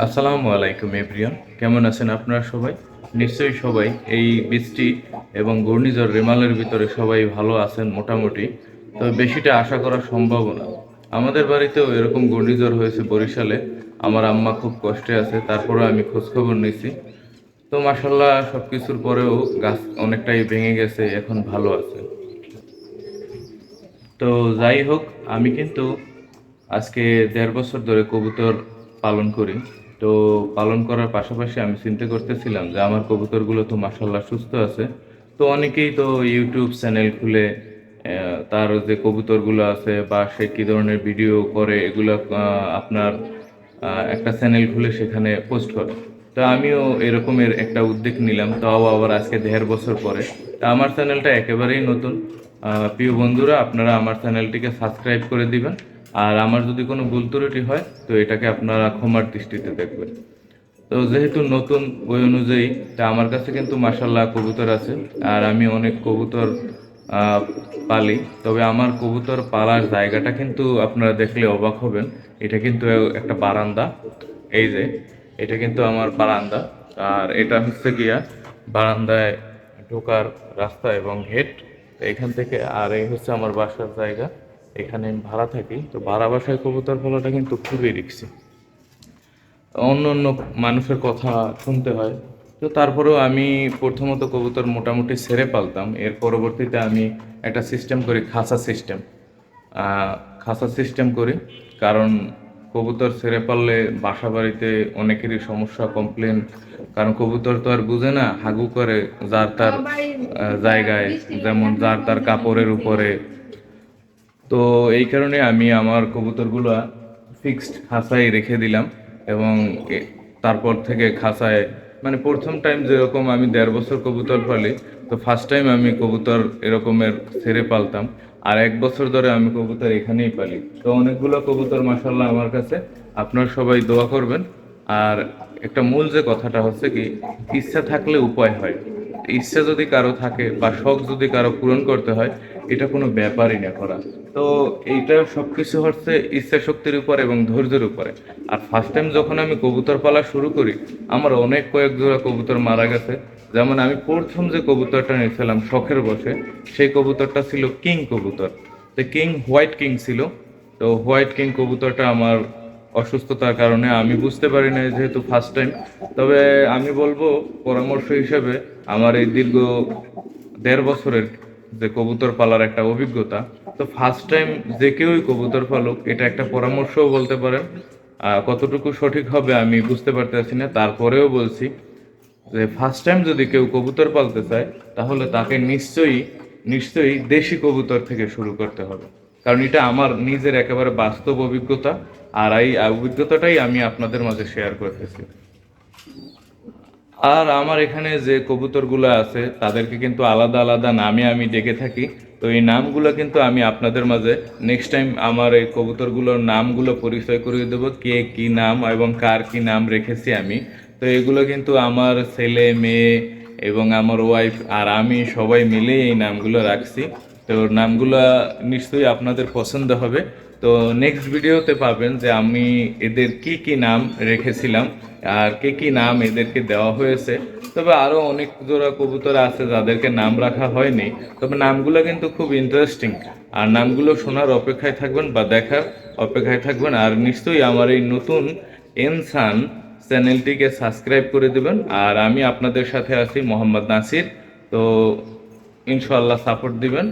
আসসালামু আলাইকুম এভরিয়ান কেমন আছেন আপনারা সবাই? নিশ্চয়ই সবাই এই বৃষ্টি এবং ঘূর্ণিঝড় রেমালের ভিতরে সবাই ভালো আছেন মোটামুটি। তবে বেশিটা আশা করা সম্ভব না। আমাদের বাড়িতেও এরকম ঘূর্ণিঝড় হয়েছে বরিশালে। আমার আম্মা খুব কষ্টে আছে তারপরে আমি খোঁজখবর নিয়েছি তো মাসাল্লাহ সব কিছুর পরেও গাছ অনেকটাই ভেঙে গেছে, এখন ভালো আছে। তো যাই হোক, আমি কিন্তু আজকে দেড় বছর ধরে কবুতর পালন করি। তো পালন করার পাশাপাশি আমি চিন্তা করতেছিলাম যে আমার কবুতরগুলো তো মাসাল্লাহ সুস্থ আছে। তো অনেকেই তো ইউটিউব চ্যানেল খুলে তার যে কবুতরগুলো আছে বা সে কী ধরনের ভিডিও করে, এগুলো আপনার একটা চ্যানেল খুলে সেখানে পোস্ট করে। তো আমিও এরকমের একটা উদ্যোগ নিলাম, তাও আবার আজকে দেড় বছর পরে। তা আমার চ্যানেলটা একেবারেই নতুন। প্রিয় বন্ধুরা, আপনারা আমার চ্যানেলটিকে সাবস্ক্রাইব করে দিবেন। আর আমার যদি কোনো ভুল ত্রুটি হয়, তো এটাকে আপনারা ক্ষমার দৃষ্টিতে দেখবেন। তো যেহেতু নতুন ওই অনুযায়ী, তা আমার কাছে কিন্তু মাসাল্লাহ কবুতর আছে, আর আমি অনেক কবুতর পালি। তবে আমার কবুতর পালার জায়গাটা কিন্তু আপনারা দেখলে অবাক হবেন। এটা কিন্তু একটা বারান্দা। এই যে, এটা কিন্তু আমার বারান্দা। আর এটা হচ্ছে গিয়া বারান্দায় ঢোকার রাস্তা এবং তো এখান থেকে আর এই হচ্ছে আমার বাসার জায়গা। এখানে ভাড়া থাকি। তো ভাড়া বাসায় কবুতর পালাটা কিন্তু খুবই রিক্সি অন্য অন্য মানুষের কথা শুনতে হয়। তো তারপরেও আমি প্রথমত কবুতর মোটামুটি ছেড়ে পালতাম। এর পরবর্তীতে আমি একটা সিস্টেম করি, খাসা সিস্টেম খাসা সিস্টেম করি। কারণ কবুতর ছেড়ে পারলে বাসা বাড়িতে অনেকেরই সমস্যা কমপ্লেন কারণ কবুতর তো আর বুঝে না হাগু করে যার তার জায়গায়। যেমন যার তার কাপড়ের উপরে তো এই কারণে আমি আমার কবুতরগুলো ফিক্সড খাঁচায় রেখে দিলাম এবং তারপর থেকে খাঁচায় মানে প্রথম টাইম যেরকম আমি দেড় বছর কবুতর পালি, তো ফার্স্ট টাইম আমি কবুতর এরকমের ছেড়ে পালতাম। আর এক বছর ধরে আমি কবুতর এখানেই পালি। তো অনেকগুলো কবুতর মাসাল্লাহ আমার কাছে। আপনার সবাই দোয়া করবেন। আর একটা মূল যে কথাটা হচ্ছে কি, ইচ্ছা থাকলে উপায় হয়। ইচ্ছা যদি কারও থাকে বা শখ যদি কারও পূরণ করতে হয়, এটা কোনো ব্যাপারই না করা। তো এইটা সব কিছু হচ্ছে ইচ্ছা শক্তির উপর এবং ধৈর্যের উপরে। আর ফার্স্ট টাইম যখন আমি কবুতর পালা শুরু করি, আমার অনেক কয়েক জোড়া কবুতর মারা গেছে। যেমন আমি প্রথম যে কবুতরটা নিয়েছিলাম শখের বসে, সেই কবুতরটা ছিল কিং কবুতর। তো কিং হোয়াইট কিং ছিল। তো হোয়াইট কিং কবুতরটা আমার অসুস্থতার কারণে আমি বুঝতে পারি না যেহেতু ফার্স্ট টাইম তবে আমি বলব পরামর্শ হিসেবে আমার এই দীর্ঘ দেড় বছরের যে কবুতর পালার একটা অভিজ্ঞতা, তো ফার্স্ট টাইম যে কেউই কবুতর পালুক, এটা একটা পরামর্শও বলতে পারেন। কতটুকু সঠিক হবে আমি বুঝতে পারতেছি না। তারপরেও বলছি যে ফার্স্ট টাইম যদি কেউ কবুতর পালতে চায়, তাহলে তাকে নিশ্চয়ই নিশ্চয়ই দেশি কবুতর থেকে শুরু করতে হবে। কারণ এটা আমার নিজের একেবারে বাস্তব অভিজ্ঞতা, আর এই অভিজ্ঞতাটাই আমি আপনাদের মাঝে শেয়ার করতেছি। আর আমার এখানে যে কবুতরগুলো আছে, তাদেরকে কিন্তু আলাদা আলাদা নামে আমি ডেকে থাকি। তো এই নামগুলো কিন্তু আমি আপনাদের মাঝে নেক্সট টাইম আমার এই কবুতরগুলোর নামগুলো পরিচয় করিয়ে দেবো, কে কি নাম এবং কার কি নাম রেখেছি আমি। তো এগুলো কিন্তু আমার ছেলে, মেয়ে এবং আমার ওয়াইফ আর আমি সবাই মিলে এই নামগুলো রাখছি। তো নামগুলো নিশ্চয়ই আপনাদের পছন্দ হবে। তো নেক্সট ভিডিওতে পাবেন যে আমি এদের কি কি নাম রেখেছিলাম আর কে কি নাম এদেরকে দেওয়া হয়েছে। তবে আরও অনেক জোড়া কবুতর আছে যাদেরকে নাম রাখা হয়নি। তবে নামগুলো কিন্তু খুব ইন্টারেস্টিং আর নামগুলো শোনার অপেক্ষায় থাকবেন বা দেখার অপেক্ষায় থাকবেন। আর নিশ্চয়ই আমার এই নতুন এনসান চ্যানেলটিকে সাবস্ক্রাইব করে দেবেন। আর আমি আপনাদের সাথে আছি মোহাম্মদ নাসির। তো ইনশাল্লাহ সাপোর্ট দিবেন।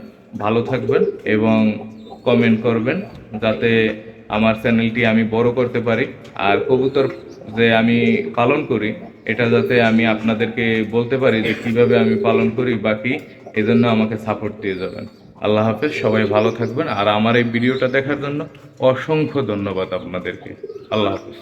ভালো থাকবেন এবং কমেন্ট করবেন যাতে আমার চ্যানেলটি আমি বড় করতে পারি। আর কবুতর যে আমি পালন করি, এটা যাতে আমি আপনাদেরকে বলতে পারি যে কীভাবে আমি পালন করি বাকি, এজন্য আমাকে সাপোর্ট দিয়ে যাবেন। আল্লাহ হাফেজ, সবাই ভালো থাকবেন। আর আমার এই ভিডিওটা দেখার জন্য অসংখ্য ধন্যবাদ আপনাদেরকে। আল্লাহ হাফেজ।